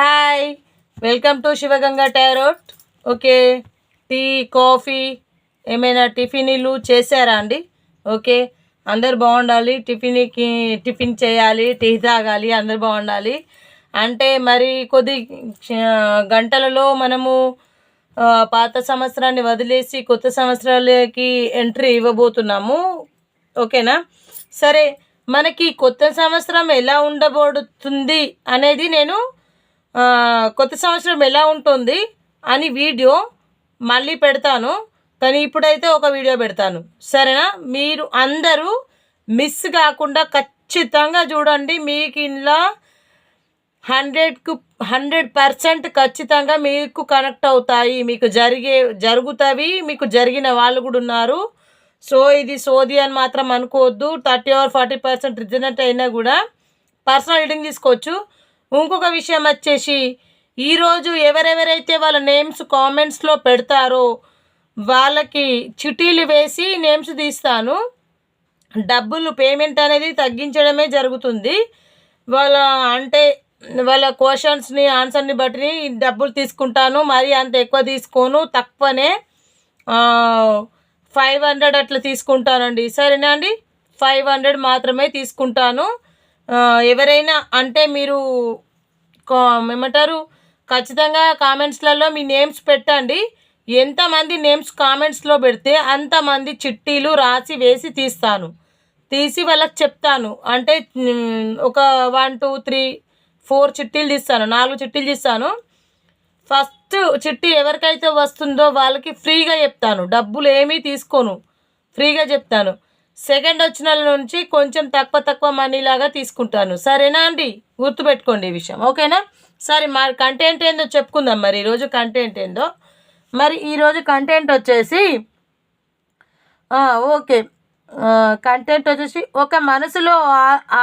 Hi welcome to Sivaganga tarot okay tea coffee ఏమైనా టిఫిన్లు చేశారా అండి? ఓకే అందరు బాగుండాలి. టిఫిన్కి టిఫిన్ చేయాలి టీ తాగాలి అందరు బాగుండాలి. అంటే మరి కొద్ది గంటలలో మనము పాత సంవత్సరాన్ని వదిలేసి కొత్త సంవత్సరాలకి ఎంట్రీ ఇవ్వబోతున్నాము. ఓకేనా? సరే. మనకి కొత్త సంవత్సరం ఎలా ఉండబోతుంది అనేది నేను కొత్త సంవత్సరం ఎలా ఉంటుంది అని వీడియో మళ్ళీ పెడతాను. కానీ ఇప్పుడైతే ఒక వీడియో పెడతాను. సరేనా? మీరు అందరూ మిస్ కాకుండా ఖచ్చితంగా చూడండి. మీకు ఇంట్లో హండ్రెడ్కు హండ్రెడ్ పర్సెంట్ ఖచ్చితంగా మీకు కనెక్ట్ అవుతాయి. మీకు జరిగే జరుగుతాయి మీకు జరిగిన వాళ్ళు కూడా ఉన్నారు. సో ఇది సోది అని మాత్రం అనుకోవద్దు. Thirty or forty percent resonate అయినా కూడా పర్సనల్ రీడింగ్ తీసుకోవచ్చు. ఇంకొక విషయం వచ్చేసి ఈరోజు ఎవరెవరైతే వాళ్ళ నేమ్స్ కామెంట్స్లో పెడతారో వాళ్ళకి చిటీలు వేసి నేమ్స్ తీస్తాను. డబ్బులు పేమెంట్ అనేది తగ్గించడమే జరుగుతుంది. వాళ్ళ అంటే వాళ్ళ క్వశ్చన్స్ని ఆన్సర్ని బట్టి డబ్బులు తీసుకుంటాను. మరి అంత ఎక్కువ తీసుకోను తక్కువనే. ఫైవ్ హండ్రెడ్ అట్లా తీసుకుంటానండి. సరేనా అండి? ఫైవ్ హండ్రెడ్ మాత్రమే తీసుకుంటాను. ఎవరైనా అంటే మీరు కా- ఏమంటారు? ఖచ్చితంగా కామెంట్స్లలో మీ నేమ్స్ పెట్టండి. ఎంతమంది నేమ్స్ కామెంట్స్లో పెడితే అంతమంది చిట్టీలు రాసి వేసి తీస్తాను. తీసి వాళ్ళకి చెప్తాను. అంటే ఒక వన్ టూ త్రీ ఫోర్ చిట్టీలు తీస్తాను. నాలుగు చిట్టీలు తీస్తాను. ఫస్ట్ చిట్టి ఎవరికైతే వస్తుందో వాళ్ళకి ఫ్రీగా చెప్తాను. డబ్బులు ఏమీ తీసుకోను. ఫ్రీగా చెప్తాను. సెకండ్ వచ్చిన నుంచి కొంచెం తక్కువ తక్కువ మనీ లాగా తీసుకుంటాను. సరేనా అండి? గుర్తుపెట్టుకోండి ఈ విషయం. ఓకేనా? సరే మరి కంటెంట్ ఏందో చెప్పుకుందాం మరి. ఈరోజు కంటెంట్ ఏందో? మరి ఈరోజు కంటెంట్ వచ్చేసి ఓకే. కంటెంట్ వచ్చేసి ఒక మనసులో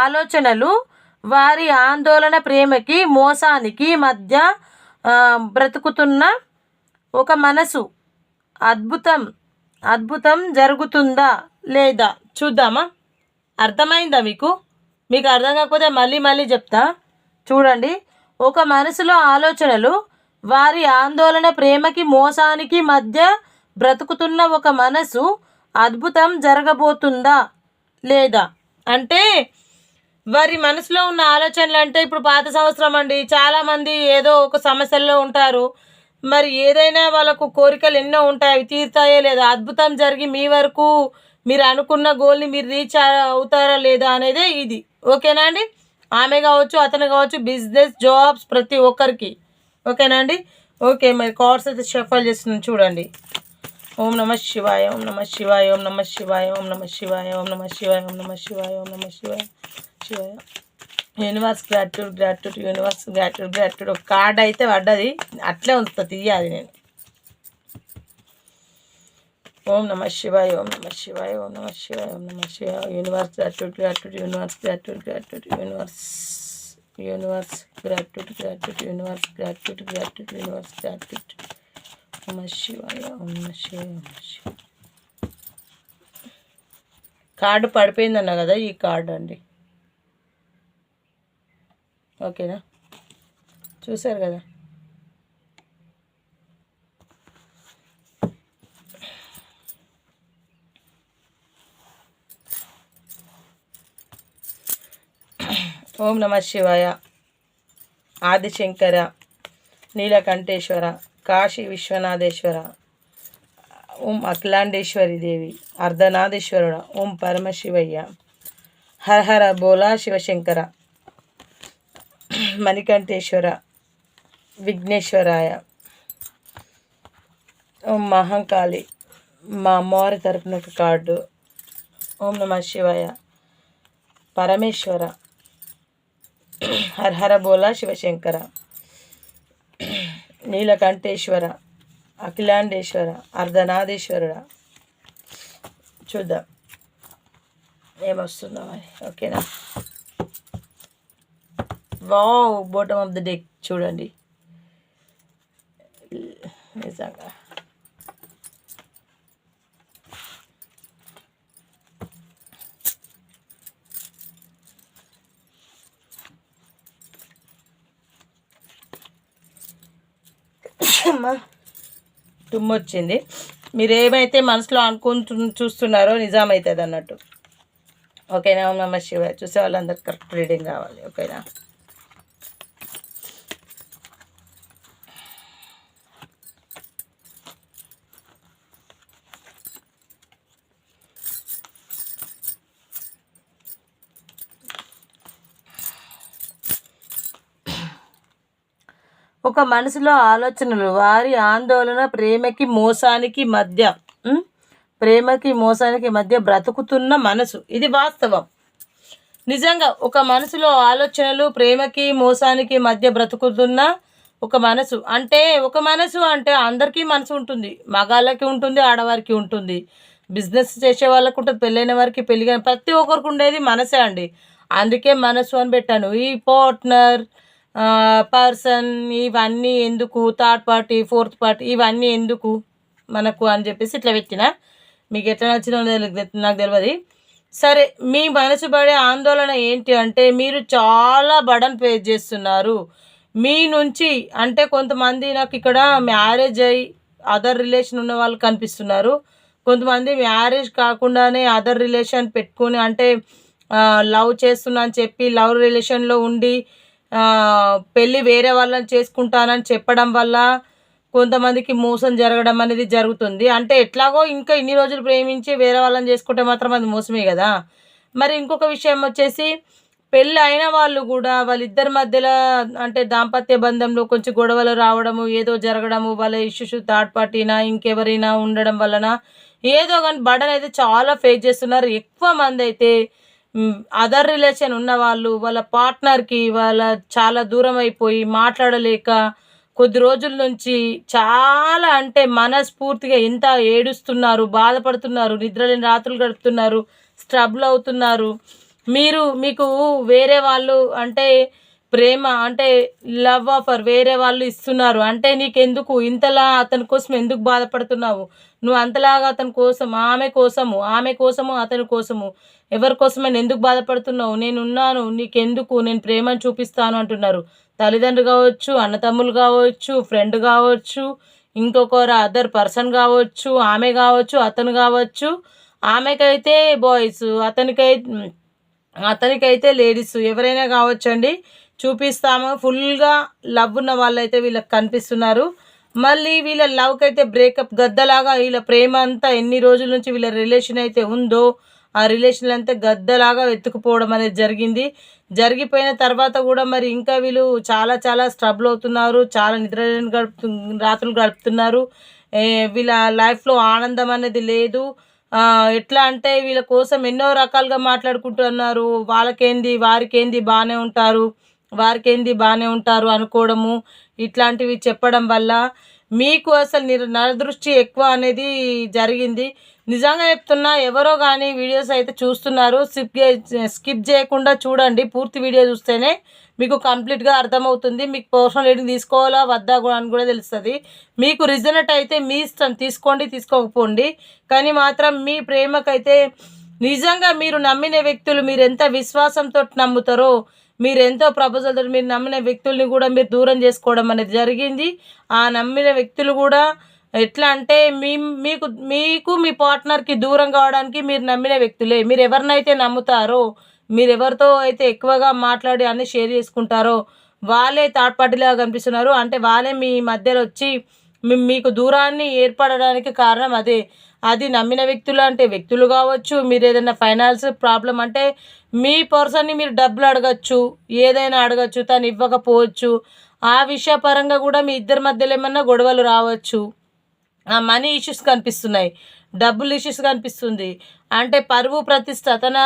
ఆలోచనలు వారి ఆందోళన ప్రేమకి మోసానికి మధ్య బ్రతుకుతున్న ఒక మనసు అద్భుతం అద్భుతం జరుగుతుందా లేదా చూద్దామా? అర్థమైందా మీకు? మీకు అర్థం కాకపోతే మళ్ళీ మళ్ళీ చెప్తా. చూడండి. ఒక మనసులో ఆలోచనలు వారి ఆందోళన ప్రేమకి మోసానికి మధ్య బ్రతుకుతున్న ఒక మనసు అద్భుతం జరగబోతుందా? లేదా? అంటే వారి మనసులో ఉన్న ఆలోచనలు అంటే ఇప్పుడు పాత సంవత్సరం అండి. చాలామంది ఏదో ఒక సమస్యల్లో ఉంటారు. మరి ఏదైనా వాళ్ళకు కోరికలు ఎన్నో ఉంటాయి. అవి తీరుతాయో లేదా అద్భుతం జరిగి మీ వరకు మీరు అనుకున్న గోల్ని మీరు రీచ్ అవుతారా లేదా అనేదే ఇది. ఓకేనా అండి? ఆమె కావచ్చు అతను కావచ్చు బిజినెస్ జాబ్స్ ప్రతి ఒక్కరికి. ఓకేనా అండి? ఓకే మరి కార్డ్స్ అయితే షఫల్ చేస్తున్నాను చూడండి. ఓం నమ శివాయ ఓం నమ శివాయ ఓం నమ శివాయ ఓం నమ శివాయ ఓం నమ శివాయ ఓం నమ శివాయ ఓం నమ శివాయ శివాయ. Universe gratitude gratitude universe gratitude gratitude ఒక కార్డ్ అయితే పడ్డది. అట్లే ఉంచుతా తీయాలి నేను. ఓం నమ శివాయ ఓం నమ శివాయ ఓం నమ శివాయ ఓం నమ శివాయ. Universe gratitude gratitude universe gratitude gratitude universe universe gratitude gratitude universe gratitude gratitude universe gratitude నమ శివాయ ఓం నమ శివాయ ఓం శివాయ కార్డు పడిపోయిందన్న కదా ఈ కార్డు అండి. ఓకేనా చూసారు కదా? ఓం నమ శివాయ. ఆదిశంకర నీలకంఠేశ్వర కాశీ విశ్వనాథేశ్వర ఓం అఖిలాండేశ్వరి దేవి అర్ధనాథేశ్వరుడ ఓం పరమశివయ్య. హర హర బోలా శివశంకర. మణికంఠేశ్వర విఘ్నేశ్వరాయ. ఓం మహంకాళి మా అమ్మవారి తరపున ఒక కార్డు. ఓం నమ శివాయ. పరమేశ్వర. హర హర బోలా శివశంకర నీలకంఠేశ్వర అఖిలాండేశ్వర అర్ధనాథేశ్వరుడ చూద్దాం. ఏమొస్తుందో మరి. ఓకేనా? Wow bottom of the deck చూడండి. నిజంగా. తుమ్మొచ్చింది. మీరు ఏమైతే మనసులో అనుకుంటు చూస్తున్నారో నిజాం అవుతుంది అన్నట్టు ఓకేనా నమ శివ చూసే వాళ్ళందరికి కరెక్ట్ రీడింగ్ కావాలి ఓకేనా? ఒక మనసులో ఆలోచనలు వారి ఆందోళన ప్రేమకి మోసానికి మధ్య ప్రేమకి మోసానికి మధ్య బ్రతుకుతున్న మనసు. ఇది వాస్తవం. నిజంగా ఒక మనసులో ఆలోచనలు ప్రేమకి మోసానికి మధ్య బ్రతుకుతున్న ఒక మనసు. అంటే ఒక మనసు అంటే అందరికీ మనసు ఉంటుంది. మగాళ్ళకి ఉంటుంది ఆడవారికి ఉంటుంది. బిజినెస్ చేసే వాళ్ళకు ఉంటుంది పెళ్ళైన వారికి పెళ్ళి ప్రతి ఒక్కరికి ఉండేది మనసే అండి. అందుకే మనసు అని పెట్టాను. ఈ పార్ట్నర్ పర్సన్ ఇవన్నీ ఎందుకు? థర్డ్ పార్టీ ఫోర్త్ పార్టీ ఇవన్నీ ఎందుకు? మనకు అని చెప్పేసి ఇట్లా పెట్టిన. మీకు ఎట్లా నచ్చిందో నాకు తెలియదు సరే మీ మనసు పడే ఆందోళన ఏంటి అంటే మీరు చాలా బడన్ ఫేస్ చేస్తున్నారు. మీ నుంచి అంటే కొంతమంది నాకు ఇక్కడ మ్యారేజ్ అయ్యి అదర్ రిలేషన్ ఉన్న వాళ్ళు కనిపిస్తున్నారు. కొంతమంది మ్యారేజ్ కాకుండానే అదర్ రిలేషన్ పెట్టుకుని అంటే లవ్ చేస్తున్నా అని చెప్పి లవ్ రిలేషన్లో ఉండి పెళ్ళి వేరే వాళ్ళని చేసుకుంటానని చెప్పడం వల్ల కొంతమందికి మోసం జరగడం అనేది జరుగుతుంది. అంటే ఎట్లాగో ఇంకా ఇన్ని రోజులు ప్రేమించి వేరే వాళ్ళని చేసుకుంటే మాత్రం అది మోసమే కదా. మరి ఇంకొక విషయం వచ్చేసి పెళ్ళి అయిన వాళ్ళు కూడా వాళ్ళిద్దరి మధ్యలో అంటే దాంపత్య బంధంలో కొంచెం గొడవలు రావడము ఏదో జరగడము వాళ్ళ ఇష్యూస్ థర్డ్ పార్టీనా ఇంకెవరైనా ఉండడం వలన ఏదో కానీ బడన్ అయితే చాలా ఫేస్ చేస్తున్నారు. ఎక్కువ మంది అయితే అదర్ రిలేషన్ ఉన్న వాళ్ళు వాళ్ళ పార్ట్నర్కి వాళ్ళ చాలా దూరం అయిపోయి మాట్లాడలేక కొద్ది రోజుల నుంచి చాలా అంటే మనస్ఫూర్తిగా ఎంత ఏడుస్తున్నారు బాధపడుతున్నారు నిద్రలేని రాత్రులు గడుపుతున్నారు స్ట్రబుల్ అవుతున్నారు. మీరు మీకు వేరే వాళ్ళు అంటే ప్రేమ అంటే లవ్ ఆఫర్ వేరే వాళ్ళు ఇస్తున్నారు. అంటే నీకెందుకు? ఇంతలా అతని కోసం ఎందుకు బాధపడుతున్నావు? నువ్వు అంతలాగా అతని కోసం ఆమె కోసము ఆమె కోసము అతని కోసము. ఎవరి కోసమైనా ఎందుకు బాధపడుతున్నావు? నేను ఉన్నాను నీకెందుకు? నేను ప్రేమను చూపిస్తాను అంటున్నారు. తల్లిదండ్రులు కావచ్చు అన్నతమ్ములు కావచ్చు ఫ్రెండ్ కావచ్చు ఇంకొకరు అదర్ పర్సన్ కావచ్చు ఆమె కావచ్చు అతను కావచ్చు. ఆమెకైతే బాయ్స్ అతనికైతే అతనికైతే లేడీస్ ఎవరైనా కావచ్చండి. చూపిస్తాము. ఫుల్గా లవ్ ఉన్న వాళ్ళైతే వీళ్ళకి కనిపిస్తున్నారు. మళ్ళీ వీళ్ళ లవ్కి అయితే బ్రేకప్ గద్దలాగా వీళ్ళ ప్రేమ అంతా ఎన్ని రోజుల నుంచి వీళ్ళ రిలేషన్ అయితే ఉందో ఆ రిలేషన్లు అంతా గద్దలాగా వెతుకుపోవడం అనేది జరిగింది. జరిగిపోయిన తర్వాత కూడా మరి ఇంకా వీళ్ళు చాలా చాలా స్ట్రబుల్ అవుతున్నారు చాలా నిద్ర గడుపు రాత్రులు గడుపుతున్నారు. వీళ్ళ లైఫ్లో ఆనందం అనేది లేదు. ఎట్లా అంటే వీళ్ళ కోసం ఎన్నో రకాలుగా మాట్లాడుకుంటున్నారు. వాళ్ళకేంది వారికేంది బాగానే ఉంటారు వారికేంది బాగానే ఉంటారు అనుకోవడము. ఇట్లాంటివి చెప్పడం వల్ల మీకు అసలు నిర్ నరదృష్టి ఎక్కువ అనేది జరిగింది. నిజంగా చెప్తున్నా ఎవరో కానీ వీడియోస్ అయితే చూస్తున్నారు స్కిప్ స్కిప్ చేయకుండా చూడండి. పూర్తి వీడియో చూస్తేనే మీకు కంప్లీట్గా అర్థమవుతుంది. మీకు పర్సనల్ రీడింగ్ తీసుకోవాలా వద్దా కూడా అని కూడా తెలుస్తుంది. మీకు రిజనెట్ అయితే మీ ఇష్టం తీసుకోండి తీసుకోకపోండి. కానీ మాత్రం మీ ప్రేమకైతే నిజంగా మీరు నమ్మిన వ్యక్తులు మీరు ఎంత విశ్వాసంతో నమ్ముతారో మీరు ఎంతో ప్రపోజల్తో మీరు నమ్మిన వ్యక్తుల్ని కూడా మీరు దూరం చేసుకోవడం అనేది జరిగింది. ఆ నమ్మిన వ్యక్తులు కూడా ఎట్లా అంటే మీ మీకు మీకు మీ పార్ట్నర్కి దూరం కావడానికి మీరు నమ్మిన వ్యక్తులే. మీరు ఎవరినైతే నమ్ముతారో మీరు ఎవరితో అయితే ఎక్కువగా మాట్లాడి అన్ని షేర్ చేసుకుంటారో వాళ్ళే థర్డ్ పార్టీలాగా కనిపిస్తున్నారు. అంటే వాళ్ళే మీ మధ్యలో వచ్చి మీకు దూరాన్ని ఏర్పడడానికి కారణం అదే. అది నమ్మిన వ్యక్తులు అంటే వ్యక్తులు కావచ్చు మీరు ఏదైనా ఫైనాన్స్ ప్రాబ్లం అంటే మీ పర్సన్ని మీరు డబ్బులు అడగచ్చు ఏదైనా అడగచ్చు తను ఇవ్వకపోవచ్చు. ఆ విషయపరంగా కూడా మీ ఇద్దరి మధ్యలో ఏమన్నా గొడవలు రావచ్చు. ఆ మనీ ఇష్యూస్ కనిపిస్తున్నాయి. డబ్బులు ఇష్యూస్ కనిపిస్తుంది. అంటే పరువు ప్రతిష్ట తన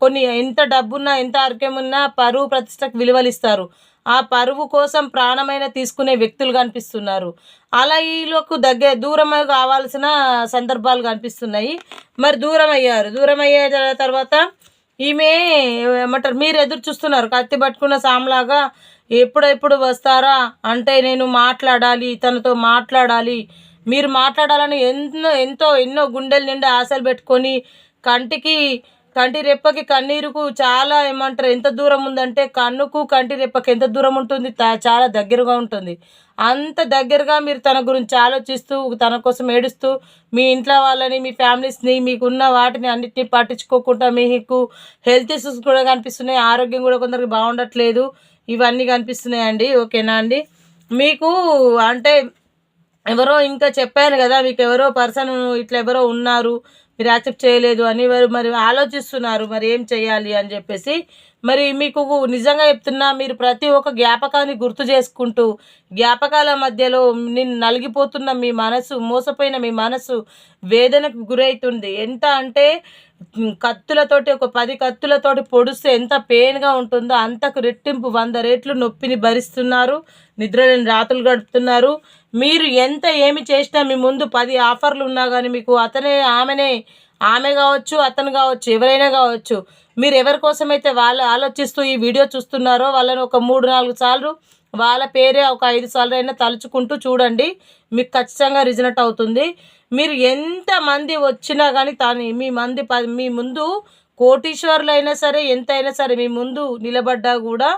కొన్ని ఎంత డబ్బున్నా ఎంత ఆరోగ్యం ఉన్నా పరువు ప్రతిష్టకు విలువలు ఇస్తారు ఆ పరువు కోసం ప్రాణమైన తీసుకునే వ్యక్తులు కనిపిస్తున్నారు. అలా వీళ్ళకు దగ్గర దూరం కావాల్సిన సందర్భాలు కనిపిస్తున్నాయి. మరి దూరం అయ్యారు దూరం అయ్యే తర్వాత ఈమె ఏమంటారు మీరు ఎదురు చూస్తున్నారు. కత్తి పట్టుకున్న సామ్లాగా ఎప్పుడెప్పుడు వస్తారా? అంటే నేను మాట్లాడాలి తనతో మాట్లాడాలి. మీరు మాట్లాడాలని ఎన్నో ఎంతో ఎన్నో గుండెల నిండా ఆశలు పెట్టుకొని కంటికి కంటి రెప్పకి కన్నీరుకు చాలా ఏమంటారు ఎంత దూరం ఉందంటే కన్నుకు కంటి రెప్పకి ఎంత దూరం ఉంటుంది చాలా దగ్గరగా ఉంటుంది. అంత దగ్గరగా మీరు తన గురించి ఆలోచిస్తూ తన కోసం ఏడుస్తూ మీ ఇంట్లో వాళ్ళని మీ ఫ్యామిలీస్ని మీకున్న వాటిని అన్నిటిని పట్టించుకోకుండా మీకు హెల్త్ ఇష్యూస్ కూడా కనిపిస్తున్నాయి ఆరోగ్యం కూడా కొందరికి బాగుండట్లేదు ఇవన్నీ కనిపిస్తున్నాయండి. ఓకేనా అండి? మీకు అంటే ఎవరో ఇంకా చెప్పాను కదా మీకు ఎవరో పర్సన్ ఇట్లా ఎవరో ఉన్నారు మీరు యాక్సెప్ట్ చేయలేదు అని వారు మరి ఆలోచిస్తున్నారు. మరి ఏం చేయాలి అని చెప్పేసి మరి మీకు నిజంగా చెప్తున్నా మీరు ప్రతి ఒక్క జ్ఞాపకాన్ని గుర్తు చేసుకుంటూ జ్ఞాపకాల మధ్యలో నిన్ను నలిగిపోతున్న మీ మనసు మోసపోయిన మీ మనసు వేదనకు గురవుతుంది ఎంత అంటే కత్తులతోటి ఒక పది కత్తులతోటి పొడిస్తే ఎంత పెయిన్గా ఉంటుందో అంతకు రెట్టింపు వంద రెట్లు నొప్పిని భరిస్తున్నారు. నిద్రలేని రాత్రులు గడుపుతున్నారు. మీరు ఎంత ఏమి చేసినా మీ ముందు పది ఆఫర్లు ఉన్నా కానీ మీకు అతనే ఆమెనే ఆమె కావచ్చు అతను కావచ్చు ఎవరైనా కావచ్చు. మీరు ఎవరి కోసమైతే వాళ్ళు ఆలోచిస్తూ ఈ వీడియో చూస్తున్నారో వాళ్ళని ఒక మూడు నాలుగు సార్లు వాళ్ళ పేరే ఒక ఐదు సార్లు అయినా తలుచుకుంటూ చూడండి. మీకు ఖచ్చితంగా రిజనెట్ అవుతుంది. మీరు ఎంతమంది వచ్చినా కానీ తాను మీ మంది ప మీ ముందు కోటీశ్వరులు అయినా సరే ఎంతైనా సరే మీ ముందు నిలబడ్డా కూడా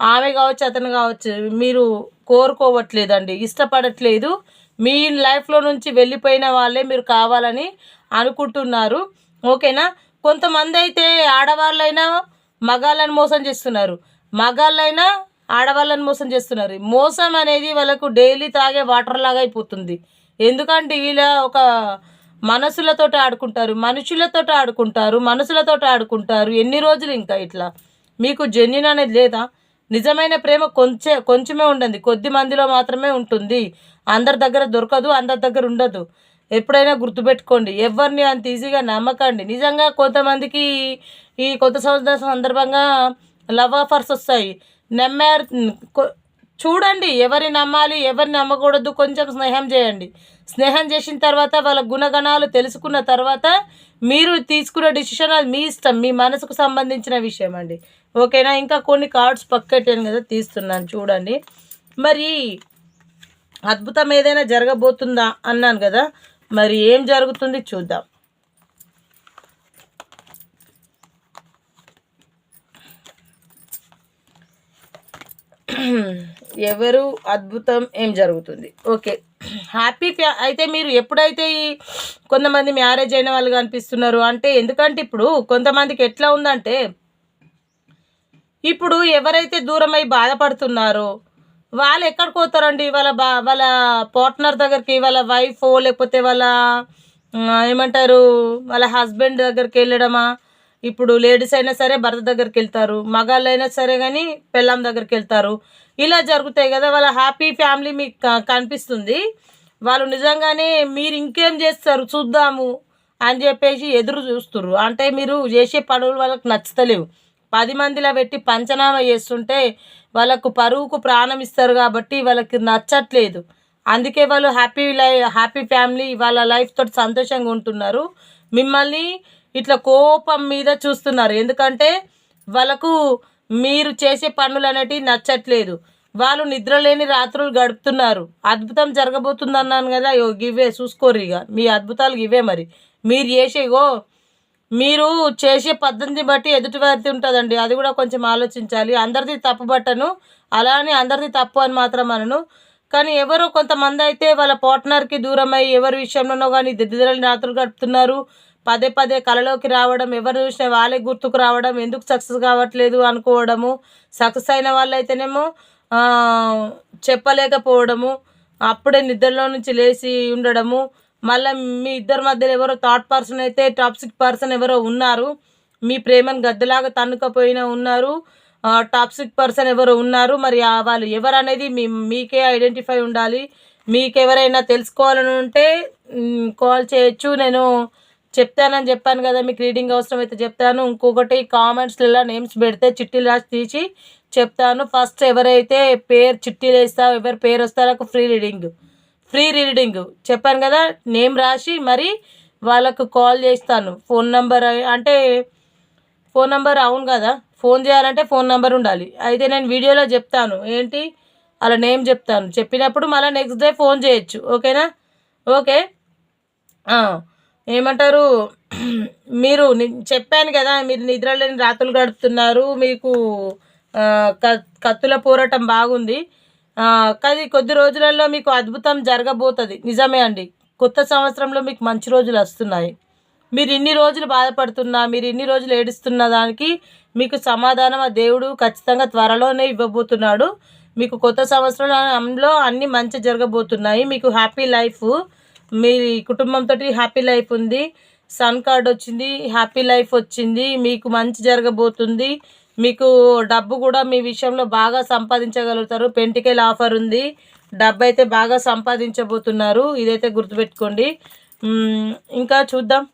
ఆమె కావచ్చు అతను కావచ్చు మీరు కోరుకోవట్లేదండి ఇష్టపడట్లేదు. మీ లైఫ్లో నుంచి వెళ్ళిపోయిన వాళ్ళే మీరు కావాలని అనుకుంటున్నారు. ఓకేనా? కొంతమంది అయితే ఆడవాళ్ళైనా మగాళ్ళని మోసం చేస్తున్నారు. మగాళ్ళైనా ఆడవాళ్ళని మోసం చేస్తున్నారు. మోసం అనేది వాళ్ళకు డైలీ తాగే వాటర్ లాగా అయిపోతుంది. ఎందుకంటే వీళ్ళ ఒక మనసులతో ఆడుకుంటారు మనుషులతో ఆడుకుంటారు మనసులతో ఆడుకుంటారు. ఎన్ని రోజులు ఇంకా ఇట్లా? మీకు జెన్యున్ అనేది లేదా? నిజమైన ప్రేమ కొంచెం కొంచెమే ఉండండి. కొద్ది మందిలో మాత్రమే ఉంటుంది. అందరి దగ్గర దొరకదు అందరి దగ్గర ఉండదు. ఎప్పుడైనా గుర్తుపెట్టుకోండి. ఎవరిని అంత ఈజీగా నమ్మకండి. నిజంగా కొంతమందికి ఈ కొత్త సంవత్సరం సందర్భంగా లవ్ ఆఫర్స్ వస్తాయి. నమ్మారు కొ- చూడండి ఎవరిని నమ్మాలి ఎవరిని నమ్మకూడదు కొంచెం స్నేహం చేయండి. స్నేహం చేసిన తర్వాత వాళ్ళ గుణగణాలు తెలుసుకున్న తర్వాత మీరు తీసుకున్న డిసిషన్ అది మీ ఇష్టం మీ మనసుకు సంబంధించిన విషయం అండి. ఓకేనా? ఇంకా కొన్ని కార్డ్స్ పక్కెట్టాను కదా తీస్తున్నాను చూడండి. మరి అద్భుతం ఏదైనా జరగబోతుందా అన్నాను కదా? మరి ఏం జరుగుతుంది చూద్దాం. ఎవరు అద్భుతం ఏం జరుగుతుంది? ఓకే. హ్యాపీ ఫ్యా అయితే మీరు ఎప్పుడైతే ఈ కొంతమంది మ్యారేజ్ అయిన వాళ్ళు కనిపిస్తున్నారు అంటే ఎందుకంటే ఇప్పుడు కొంతమందికి ఎట్లా ఉందంటే ఇప్పుడు ఎవరైతే దూరమై బాధపడుతున్నారో వాళ్ళు ఎక్కడికి పోతారండి? వాళ్ళ బా వాళ్ళ పార్ట్నర్ దగ్గరికి వాళ్ళ వైఫ్ లేకపోతే వాళ్ళ ఏమంటారు వాళ్ళ హస్బెండ్ దగ్గరికి వెళ్ళడమా? ఇప్పుడు లేడీస్ అయినా సరే భర్త దగ్గరికి వెళ్తారు మగాళ్ళు అయినా సరే కానీ పెళ్ళాం దగ్గరికి వెళ్తారు. ఇలా జరుగుతాయి కదా వాళ్ళ హ్యాపీ ఫ్యామిలీ మీకు కనిపిస్తుంది. వాళ్ళు నిజంగానే మీరు ఇంకేం చేస్తారు చూద్దాము అని చెప్పేసి ఎదురు చూస్తుర్రు. అంటే మీరు చేసే పనులు వాళ్ళకి నచ్చుతలేవు. పది మందిలో పెట్టి పంచనామా చేస్తుంటే వాళ్ళకు పరువుకు ప్రాణం ఇస్తారు కాబట్టి వాళ్ళకి నచ్చట్లేదు. అందుకే వాళ్ళు హ్యాపీ లై హ్యాపీ ఫ్యామిలీ వాళ్ళ లైఫ్ తోటి సంతోషంగా ఉంటున్నారు. మిమ్మల్ని ఇట్లా కోపం మీద చూస్తున్నారు. ఎందుకంటే వాళ్ళకు మీరు చేసే పనులు అనేటివి నచ్చట్లేదు. వాళ్ళు నిద్రలేని రాత్రులు గడుపుతున్నారు. అద్భుతం జరగబోతుంది అన్నాను కదా ఇగో గివే చూసుకోరు ఇక మీ అద్భుతాలు ఇవే మరి. మీరు చేసేగో మీరు చేసే పద్ధతిని బట్టి ఎదుటి వారిది ఉంటుందండి. అది కూడా కొంచెం ఆలోచించాలి. అందరిది తప్పు బట్టను అలానే అందరిది తప్పు అని మాత్రం అనను. కానీ ఎవరో కొంతమంది అయితే వాళ్ళ పార్ట్నర్కి దూరమై ఎవరి విషయంలోనో కానీ దిద్దులని రాత్రులు గడుపుతున్నారు. పదే పదే కలలోకి రావడం ఎవరు చూసినా వాళ్ళే గుర్తుకు రావడం ఎందుకు సక్సెస్ కావట్లేదు అనుకోవడము సక్సెస్ అయిన వాళ్ళైతేనేమో చెప్పలేకపోవడము అప్పుడే నిద్రలో నుంచి లేచి ఉండడము మళ్ళీ మీ ఇద్దరి మధ్యలో ఎవరో థాట్ పర్సన్ అయితే టాప్సిక్ పర్సన్ ఎవరో ఉన్నారు మీ ప్రేమను గద్దలాగా తన్నుకపోయినా ఉన్నారు టాప్సిక్ పర్సన్ ఎవరో ఉన్నారు మరి వాళ్ళు ఎవరనేది మీ మీకే ఐడెంటిఫై ఉండాలి మీకు ఎవరైనా తెలుసుకోవాలని ఉంటే కాల్ చేయొచ్చు నేను చెప్తానని చెప్పాను కదా మీకు రీడింగ్ అవసరం అయితే చెప్తాను. ఇంకొకటి కామెంట్స్లలో నేమ్స్ పెడితే చిట్టీలు రాసి తీసి చెప్తాను. ఫస్ట్ ఎవరైతే పేరు చిట్టీలు వేస్తావు ఎవరి పేరు వస్తారో ఫ్రీ రీడింగ్ ఫ్రీ రీడింగ్ చెప్పాను కదా నేమ్ రాసి మరి వాళ్ళకు కాల్ చేస్తాను. ఫోన్ నెంబర్ అంటే ఫోన్ నెంబర్ అవును కదా. ఫోన్ చేయాలంటే ఫోన్ నెంబర్ ఉండాలి. అయితే నేను వీడియోలో చెప్తాను. ఏంటి? అలా నేమ్ చెప్తాను. చెప్పినప్పుడు మళ్ళీ నెక్స్ట్ డే ఫోన్ చేయొచ్చు. ఓకేనా ఓకే ఏమంటారు? మీరు చెప్పాను కదా మీరు నిద్రలేని రాత్రులు గడుపుతున్నారు మీకు కత్తుల పోరాటం బాగుంది. కానీ కొద్ది రోజులలో మీకు అద్భుతం జరగబోతుంది. నిజమే అండి. కొత్త సంవత్సరంలో మీకు మంచి రోజులు వస్తున్నాయి. మీరు ఇన్ని రోజులు బాధపడుతున్నా మీరు ఇన్ని రోజులు ఏడుస్తున్న దానికి మీకు సమాధానం ఆ దేవుడు ఖచ్చితంగా త్వరలోనే ఇవ్వబోతున్నాడు. మీకు కొత్త సంవత్సరంలో అన్ని మంచి జరగబోతున్నాయి. మీకు హ్యాపీ లైఫ్. మీ కుటుంబంతో హ్యాపీ లైఫ్ ఉంది. సన్ కార్డ్ వచ్చింది హ్యాపీ లైఫ్ వచ్చింది. మీకు మంచి జరగబోతుంది. మీకు డబ్బు కూడా మీ విషయంలో బాగా సంపాదించగలుగుతారు. పెంటికేల్ ఆఫర్ ఉంది. డబ్బు అయితే బాగా సంపాదించబోతున్నారు. ఇదైతే గుర్తుపెట్టుకోండి. ఇంకా చూద్దాం.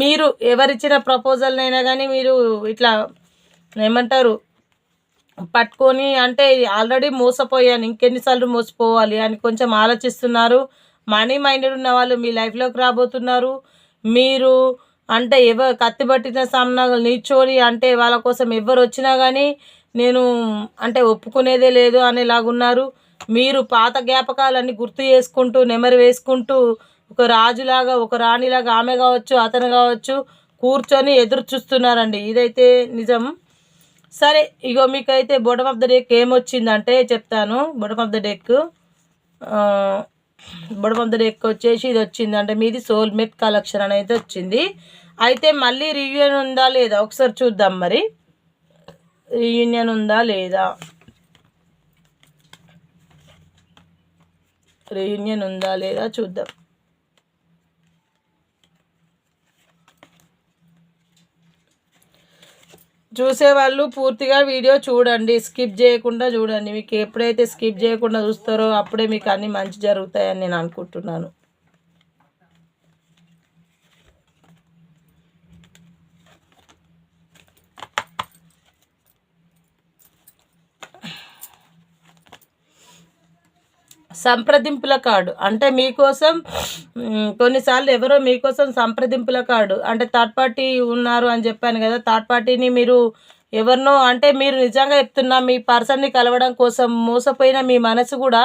మీరు ఎవరిచ్చిన ప్రపోజల్నైనా కానీ మీరు ఇట్లా ఏమంటారు? పట్టుకొని అంటే ఆల్రెడీ మోసపోయాను ఇంకెన్నిసార్లు మోసపోవాలి అని కొంచెం ఆలోచిస్తున్నారు. మనీ మైండెడ్ ఉన్న వాళ్ళు మీ లైఫ్లోకి రాబోతున్నారు. మీరు అంటే ఎవరు కత్తి పట్టిన సామ్నా నిల్చొని అంటే వాళ్ళ కోసం ఎవరు వచ్చినా కానీ నేను అంటే ఒప్పుకునేదే లేదు అనేలాగున్నారు. మీరు పాత జ్ఞాపకాలన్నీ గుర్తు చేసుకుంటూ నెమరు వేసుకుంటూ ఒక రాజులాగా ఒక రాణిలాగా ఆమె కావచ్చు అతను కావచ్చు కూర్చొని ఎదురు చూస్తున్నారండి. ఇదైతే నిజం. సరే ఇగో మీకైతే బొటమ్ ఆఫ్ ద డెక్ ఏమొచ్చిందంటే చెప్తాను. Bottom of the deck bottom of the deck వచ్చేసి ఇది వచ్చింది అంటే మీది సోల్మేట్ కలెక్షన్ అనేది వచ్చింది. అయితే మళ్ళీ రియూనియన్ ఉందా లేదా? ఒకసారి చూద్దాం మరి. రియూనియన్ ఉందా లేదా? రియూనియన్ ఉందా లేదా చూద్దాం. చూసేవాళ్ళు పూర్తిగా వీడియో చూడండి స్కిప్ చేయకుండా చూడండి. మీకు ఎప్పుడైతే స్కిప్ చేయకుండా చూస్తారో అప్పుడే మీకు అన్నీ మంచి జరుగుతాయని నేను అనుకుంటున్నాను. సంప్రదింపుల కార్డు. అంటే మీకోసం కొన్నిసార్లు ఎవరో మీకోసం సంప్రదింపుల కార్డు. అంటే థర్డ్ పార్టీ ఉన్నారు అని చెప్పాను కదా థర్డ్ పార్టీని మీరు ఎవరినో అంటే మీరు నిజంగా చెప్తున్నా మీ పర్సన్ని కలవడం కోసం మోసపోయిన మీ మనసు కూడా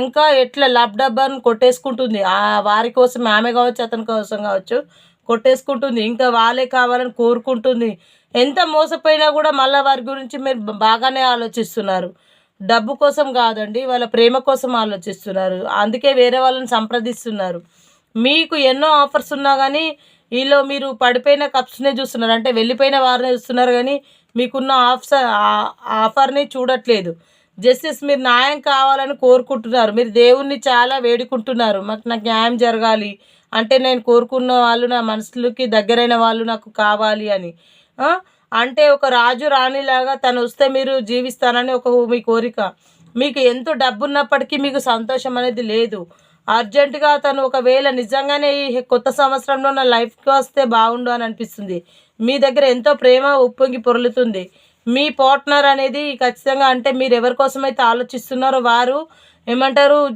ఇంకా ఎట్లా లబ్డబ్బాను కొట్టేసుకుంటుంది. ఆ వారి కోసం ఆమె కావచ్చు అతని కోసం కావచ్చు కొట్టేసుకుంటుంది. ఇంకా వాళ్ళే కావాలని కోరుకుంటుంది. ఎంత మోసపోయినా కూడా మళ్ళీ వారి గురించి మీరు బాగానే ఆలోచిస్తున్నారు. డబ్బు కోసం కాదండి వాళ్ళ ప్రేమ కోసం ఆలోచిస్తున్నారు. అందుకే వేరే వాళ్ళని సంప్రదిస్తున్నారు. మీకు ఎన్నో ఆఫర్స్ ఉన్నా కానీ వీళ్ళు మీరు పడిపోయిన కప్స్నే చూస్తున్నారు. అంటే వెళ్ళిపోయిన వారినే చూస్తున్నారు కానీ మీకున్న ఆఫ్స్ ఆఫర్ని చూడట్లేదు. జస్టిస్ మీరు న్యాయం కావాలని కోరుకుంటున్నారు. మీరు దేవుణ్ణి చాలా వేడుకుంటున్నారు. మాకు నాకు న్యాయం జరగాలి అంటే నేను కోరుకున్న వాళ్ళు నా మనసులకి దగ్గరైన వాళ్ళు నాకు కావాలి అని. అంటే ఒక రాజు రాణిలాగా తను వస్తే మీరు జీవిస్తానని ఒక మీ కోరిక. మీకు ఎంతో డబ్బు ఉన్నప్పటికీ మీకు సంతోషం అనేది లేదు. అర్జెంటుగా తను ఒకవేళ నిజంగానే ఈ కొత్త సంవత్సరంలో నా లైఫ్కి వస్తే బాగుండు అని అనిపిస్తుంది. మీ దగ్గర ఎంతో ప్రేమ ఉప్పొంగి పొరులుతుంది. మీ పార్ట్నర్ అనేది ఖచ్చితంగా అంటే మీరు ఎవరి కోసమైతే ఆలోచిస్తున్నారో వారు ఏమంటారు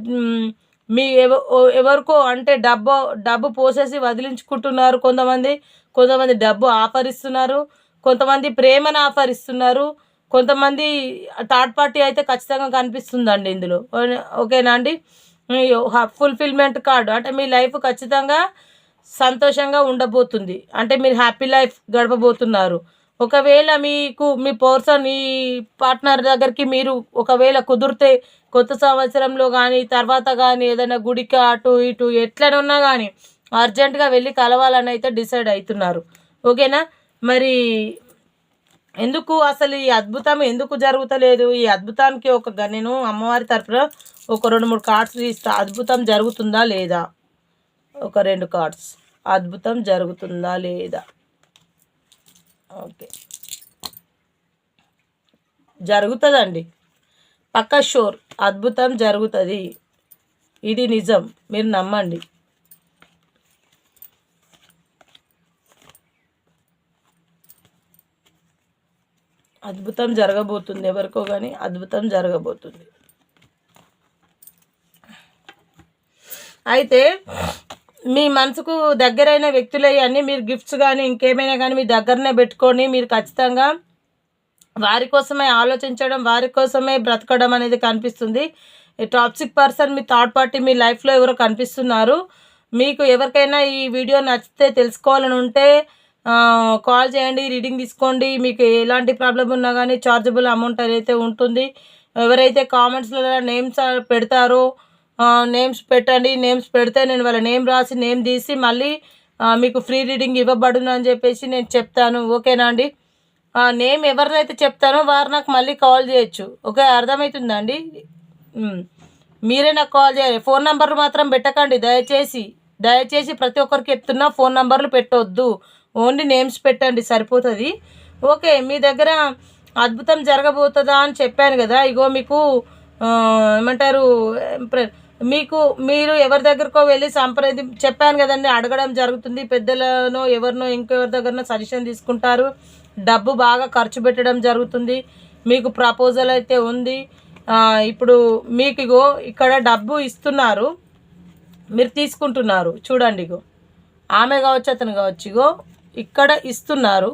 మీ ఎవ- ఎవరికో అంటే డబ్బు డబ్బు పోసేసి వదిలించుకుంటున్నారు కొంతమంది. కొంతమంది డబ్బు ఆఫరిస్తున్నారు. కొంతమంది ప్రేమను ఆఫర్ ఇస్తున్నారు కొంతమంది థర్డ్ పార్టీ అయితే ఖచ్చితంగా కనిపిస్తుందండి ఇందులో. ఓకేనా అండి? ఫుల్ఫిల్మెంట్ కార్డు అంటే మీ లైఫ్ ఖచ్చితంగా సంతోషంగా ఉండబోతుంది. అంటే మీరు హ్యాపీ లైఫ్ గడపబోతున్నారు. ఒకవేళ మీకు మీ పర్సన్ ఈ పార్ట్నర్ దగ్గరికి మీరు ఒకవేళ కుదిరితే కొత్త సంవత్సరంలో కానీ తర్వాత కానీ ఏదైనా గుడికి అటు ఇటు ఎట్లనున్నా కానీ అర్జెంటుగా వెళ్ళి కలవాలని అయితే డిసైడ్ అవుతున్నారు. ఓకేనా? మరి ఎందుకు అసలు ఈ అద్భుతం ఎందుకు జరుగుతలేదు? ఈ అద్భుతానికి ఒక గ- నేను అమ్మవారి తరఫున ఒక రెండు మూడు కార్డ్స్ ఇస్తా అద్భుతం జరుగుతుందా లేదా? ఒక రెండు కార్డ్స్. అద్భుతం జరుగుతుందా లేదా? ఓకే. జరుగుతుందండి. పక్క షోర్. అద్భుతం జరుగుతుంది. ఇది నిజం. మీరు నమ్మండి. అద్భుతం జరగబోతుంది ఎవరికో కానీ అద్భుతం జరగబోతుంది. అయితే మీ మనసుకు దగ్గరైన వ్యక్తులు అన్నీ మీరు గిఫ్ట్స్ కానీ ఇంకేమైనా కానీ మీ దగ్గరనే పెట్టుకొని మీరు ఖచ్చితంగా వారి కోసమే ఆలోచించడం వారి కోసమే బ్రతకడం అనేది కనిపిస్తుంది. ఈ పర్సన్ మీ థర్డ్ పార్టీ మీ లైఫ్లో ఎవరో కనిపిస్తున్నారు. మీకు ఎవరికైనా ఈ వీడియో నచ్చితే తెలుసుకోవాలని ఉంటే కాల్ చేయండి రీడింగ్ తీసుకోండి. మీకు ఎలాంటి ప్రాబ్లం ఉన్నా కానీ చార్జబుల్ అమౌంట్ అయితే ఉంటుంది. ఎవరైతే కామెంట్స్లో నేమ్స్ పెడతారో నేమ్స్ పెట్టండి. నేమ్స్ పెడితే నేను వాళ్ళ నేమ్ రాసి నేమ్ తీసి మళ్ళీ మీకు ఫ్రీ రీడింగ్ ఇవ్వబడును అని చెప్పేసి నేను చెప్తాను. ఓకేనా అండి? నేమ్ ఎవరినైతే చెప్తానో వారు నాకు మళ్ళీ కాల్ చేయొచ్చు. ఓకే అర్థమవుతుందండి? మీరే నాకు కాల్ చేయాలి. ఫోన్ నంబర్లు మాత్రం పెట్టకండి. దయచేసి దయచేసి ప్రతి ఒక్కరికి చెప్తున్నా ఫోన్ నంబర్లు పెట్టొద్దు. ఓన్లీ నేమ్స్ పెట్టండి సరిపోతుంది. ఓకే మీ దగ్గర అద్భుతం జరగబోతుందా అని చెప్పాను కదా ఇగో మీకు ఏమంటారు మీకు మీరు ఎవరి దగ్గరకో వెళ్ళి సంప్రది చెప్పాను కదండి అడగడం జరుగుతుంది పెద్దలను ఎవరినో ఇంకెవరి దగ్గరనో సజెషన్ తీసుకుంటారు. డబ్బు బాగా ఖర్చు పెట్టడం జరుగుతుంది. మీకు ప్రపోజల్ అయితే ఉంది. ఇప్పుడు మీకు ఇగో ఇక్కడ డబ్బు ఇస్తున్నారు. మీరు తీసుకుంటున్నారు. చూడండి ఇగో. ఆమె కావచ్చు అతను కావచ్చు ఇగో. ఇక్కడ ఇస్తున్నారు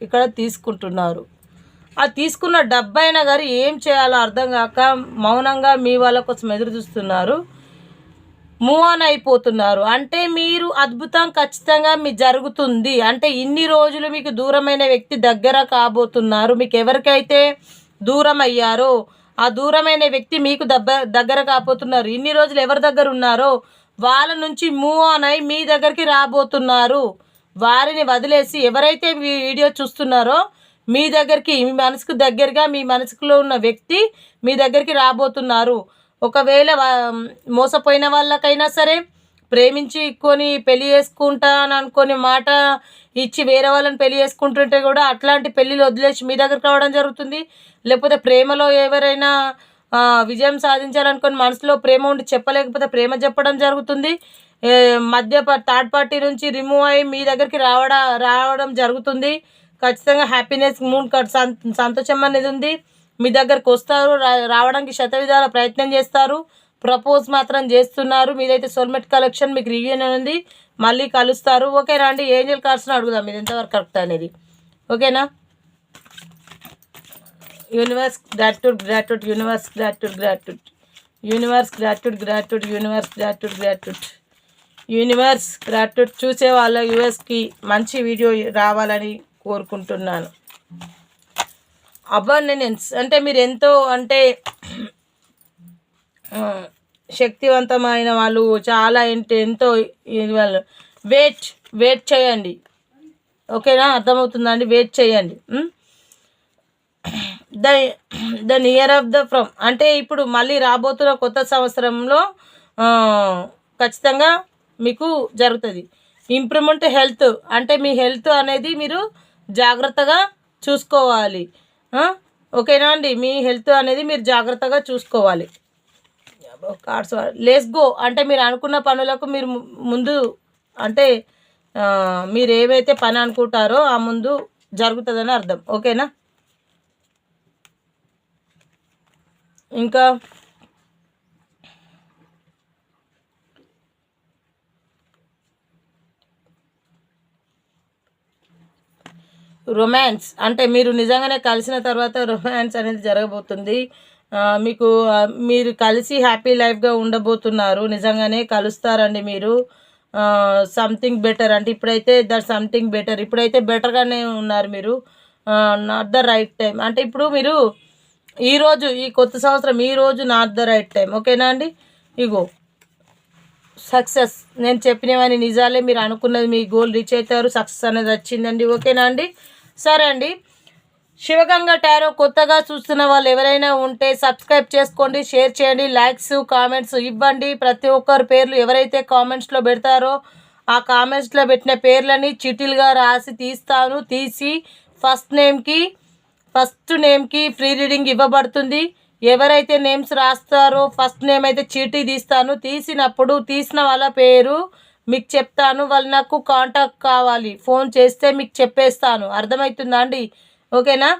ఇక్కడ తీసుకుంటున్నారు. ఆ తీసుకున్న డబ్బైనా గారు ఏం చేయాలో అర్థం కాక మౌనంగా మీ వాళ్ళ కోసం ఎదురు చూస్తున్నారు. మూవ్ ఆన్ అయిపోతున్నారు. అంటే మీరు అద్భుతం ఖచ్చితంగా మీ జరుగుతుంది. అంటే ఇన్ని రోజులు మీకు దూరమైన వ్యక్తి దగ్గర కాబోతున్నారు. మీకు ఎవరికైతే దూరం అయ్యారో ఆ దూరమైన వ్యక్తి మీకు దబ్బ దగ్గర కాబోతున్నారు. ఇన్ని రోజులు ఎవరి దగ్గర ఉన్నారో వాళ్ళ నుంచి మూవ్ ఆన్ అయి మీ దగ్గరికి రాబోతున్నారు. వారిని వదిలేసి ఎవరైతే మీ వీడియో చూస్తున్నారో మీ దగ్గరికి మీ మనసుకు దగ్గరగా మీ మనసులో ఉన్న వ్యక్తి మీ దగ్గరికి రాబోతున్నారు. ఒకవేళ మోసపోయిన వాళ్ళకైనా సరే ప్రేమించి కొని పెళ్ళి చేసుకుంటా అని అనుకొని మాట ఇచ్చి వేరే వాళ్ళని పెళ్ళి చేసుకుంటుంటే కూడా అట్లాంటి పెళ్ళిళ్ళు వదిలేసి మీ దగ్గరికి రావడం జరుగుతుంది. లేకపోతే ప్రేమలో ఎవరైనా విజయం సాధించాలనుకొని మనసులో ప్రేమ ఉండి చెప్పలేకపోతే ప్రేమ చెప్పడం జరుగుతుంది. మధ్య థర్డ్ పార్టీ నుంచి రిమూవ్ అయ్యి మీ దగ్గరికి రావడం రావడం జరుగుతుంది. ఖచ్చితంగా హ్యాపీనెస్ మూన్ కట్ సంతోషం అనేది ఉంది. మీ దగ్గరకు వస్తారు రా- రావడానికి శతవిధాల ప్రయత్నం చేస్తారు. ప్రపోజ్ మాత్రం చేస్తున్నారు. మీదైతే సోల్మెట్ కలెక్షన్ మీకు రివ్యూ ఉంది. మళ్ళీ కలుస్తారు. ఓకేనా అండి ఏంజల్ కార్డ్స్ని అడుగుదాం. ఇది ఎంతవరకు కరెక్ట్ అనేది. ఓకేనా? Universe gratitude gratitude universe gratitude gratitude. Universe gratitude gratitude universe gratitude gratitude. Universe gratitude చూసే వాళ్ళ యూఎస్కి మంచి వీడియో రావాలని కోరుకుంటున్నాను. అబండెన్స్ అంటే మీరు ఎంతో అంటే శక్తివంతమైన వాళ్ళు చాలా ఏంటి ఎంతో వాళ్ళు. వెయిట్ వెయిట్ చేయండి. ఓకేనా? అర్థమవుతుందా అండి వెయిట్ చేయండి. The the near of the from. అంటే ఇప్పుడు మళ్ళీ రాబోతున్న కొత్త సంవత్సరంలో ఖచ్చితంగా మీకు జరుగుతుంది. ఇంప్రూవ్మెంట్ హెల్త్ అంటే మీ హెల్త్ అనేది మీరు జాగ్రత్తగా చూసుకోవాలి. ఓకేనా అండి? మీ హెల్త్ అనేది మీరు జాగ్రత్తగా చూసుకోవాలి. కార్డ్స్ లేస్ గో అంటే మీరు అనుకున్న పనులకు మీరు ముందు అంటే మీరు ఏవైతే పని అనుకుంటారో ఆ ముందు జరుగుతుందని అర్థం. ఓకేనా? ఇంకా? రొమాన్స్ అంటే మీరు నిజంగానే కలిసిన తర్వాత రొమాన్స్ అనేది జరగబోతుంది. మీకు మీరు కలిసి హ్యాపీ లైఫ్గా ఉండబోతున్నారు. నిజంగానే కలుస్తారండి మీరు. సంథింగ్ బెటర్ అంటే ఇప్పుడైతే దట్ సంథింగ్ బెటర్ ఇప్పుడైతే బెటర్గానే ఉన్నారు మీరు. నాట్ ద రైట్ టైం అంటే ఇప్పుడు మీరు ఈరోజు ఈ కొత్త సంవత్సరం ఈ రోజు నాట్ ద రైట్ టైం ఓకేనా అండి? ఇగో. సక్సెస్ నేను చెప్పినవన్నీ నిజాలే మీరు అనుకున్నది మీ గోల్ రీచ్ అవుతారు సక్సెస్ అనేది వచ్చిందండి. ఓకేనా అండి? సరే అండి. శివగంగ టారో కొత్తగా చూస్తున్న వాళ్ళు ఎవరైనా ఉంటే సబ్స్క్రైబ్ చేసుకోండి షేర్ చేయండి లైక్స్ కామెంట్స్ ఇవ్వండి. ప్రతి ఒక్కరి పేర్లు ఎవరైతే కామెంట్స్లో పెడతారో ఆ కామెంట్స్లో పెట్టిన పేర్లని చిటిల్గా రాసి తీస్తాను. తీసి ఫస్ట్ నేమ్కి ఫస్ట్ నేమ్కి ఫ్రీ రీడింగ్ ఇవ్వబడుతుంది. ఎవరైతే నేమ్స్ రాస్తారో ఫస్ట్ నేమ్ అయితే చీటీ తీస్తాను. తీసినప్పుడు తీసిన వాళ్ళ పేరు మీకు చెప్తాను వాళ్ళు నాకు కాంటాక్ట్ కావాలి. ఫోన్ చేస్తే మీకు చెప్పేస్తాను. అర్థమవుతుందా అండి? ఓకేనా?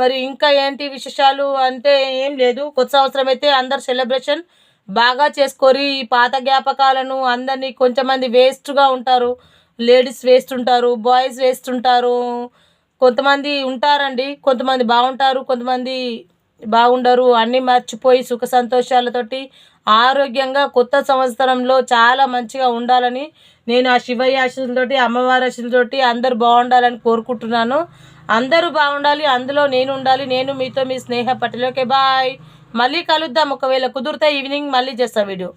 మరి ఇంకా ఏంటి విశేషాలు? అంటే ఏం లేదు. కొత్త సంవత్సరం అయితే అందరు సెలబ్రేషన్ బాగా చేసుకోరి. ఈ పాత జ్ఞాపకాలను అందరినీ కొంతమంది వేస్ట్గా ఉంటారు. లేడీస్ వేస్ట్ ఉంటారు బాయ్స్ వేస్ట్ ఉంటారు. కొంతమంది ఉంటారండి. కొంతమంది బాగుంటారు కొంతమంది బాగుండరు. అన్నీ మర్చిపోయి సుఖ సంతోషాలతోటి ఆరోగ్యంగా కొత్త సంవత్సరంలో చాలా మంచిగా ఉండాలని నేను ఆ శివయ్య ఆశలతోటి అమ్మవారి ఆశలతోటి అందరు బాగుండాలని కోరుకుంటున్నాను. అందరూ బాగుండాలి అందులో నేను ఉండాలి నేను మీతో మీ స్నేహ పట్టిలోకే బాయ్. మళ్ళీ కలుద్దాం. ఒకవేళ కుదిరితే ఈవినింగ్ మళ్ళీ చేస్తా వీడియో.